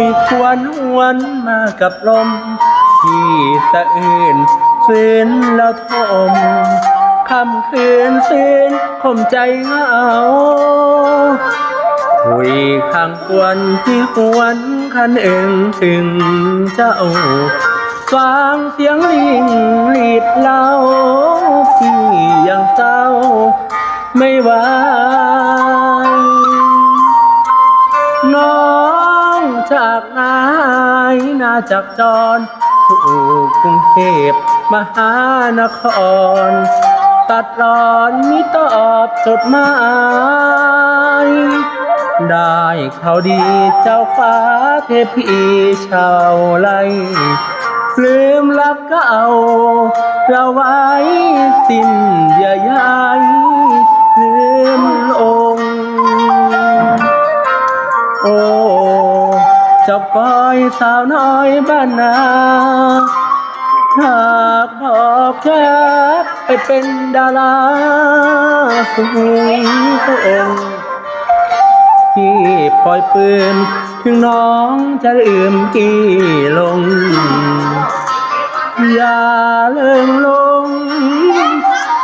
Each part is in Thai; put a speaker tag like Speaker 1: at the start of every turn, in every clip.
Speaker 1: อนมากับลม ที่สะอื่นฝืนแล้วทมคำคืนซื่นคมใจเหงาคุยข้างควรที่ควรคันเอิงถึงเจ้าฟังเสียงลิงลีดเล่า จากนายนาจากจรสู่กรุงเทพมหานคร ตัดรอนมิตอบจดหมายได้ข่าวดีเจ้าฟ้าเทพีชาวไลลืมรักเก่าเราไว้สิ้นเยื่อใยลืมโอ จ้าก้อยสาวน้อยบ้านนาหากบอกรักไปเป็นดาราสูงส่งที่ปล่อยปืน ถึงน้องจะลืมกี่ลง อย่าเลิงลง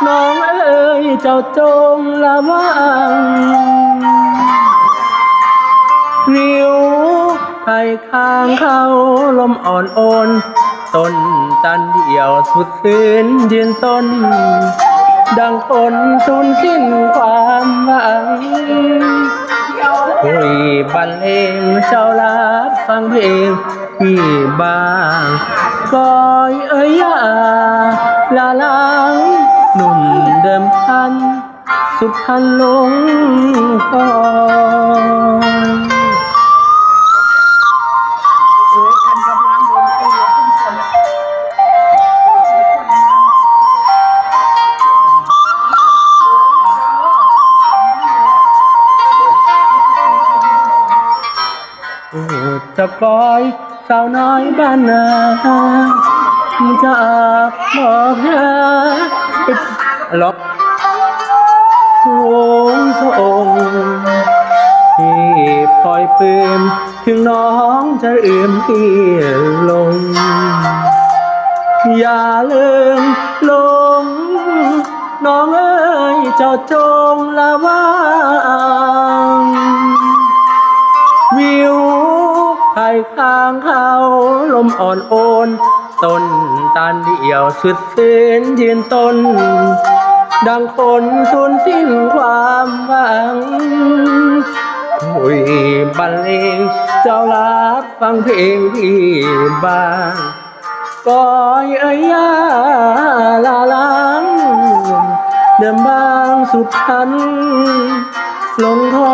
Speaker 1: น้องเอ๋ยเจ้าจงระวัง ข้างเขาลมอ่อนโอนต้นตันเดียวสุดคืนยืนต้น ดังคนสูญสิ้นความหวังคุยบรรเลงเจ้ารับฟังเพลงพี่บ้างก้อยเอ้ยยาลาลังหนุ่มเดิมพัน สุพรรณลงคอ
Speaker 2: โอ้
Speaker 1: จะกอยสาวน้อยบ้านนาจากบอกรักล็อกสูงส่งที่ปล่อยปืนถึงน้องจะอืมพี่ลง อย่าลืมลง น้องเอ้ยเจ้าจงระวังายข้างเขาลมอ่อนโอนต้นตาลเดี่ยวสุดฝืนยืนต้น ดังคนสูญสิ้นความหวังคุยบรรเลงเจ้ารักฟังเพลงพี่บ้างก้อยเอ้ยยาลาลังเดิมบางสุพรรณลงคอ